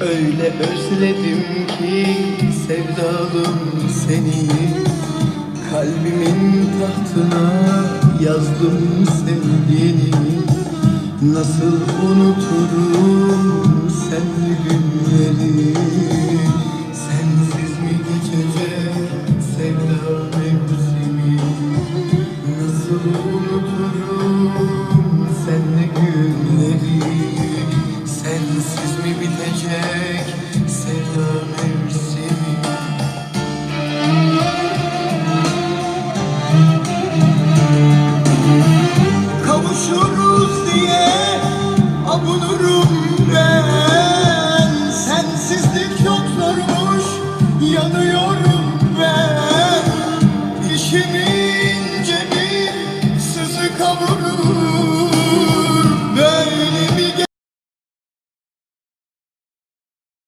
Öyle özledim ki sevdalım seni. Kalbimin tahtına yazdım sevgini. Nasıl unuturum senli günleri bitecek sevda mevsimi Kavuşuruz diye avunurum ben. Sensizlik çok yanıyorum ben. İşimi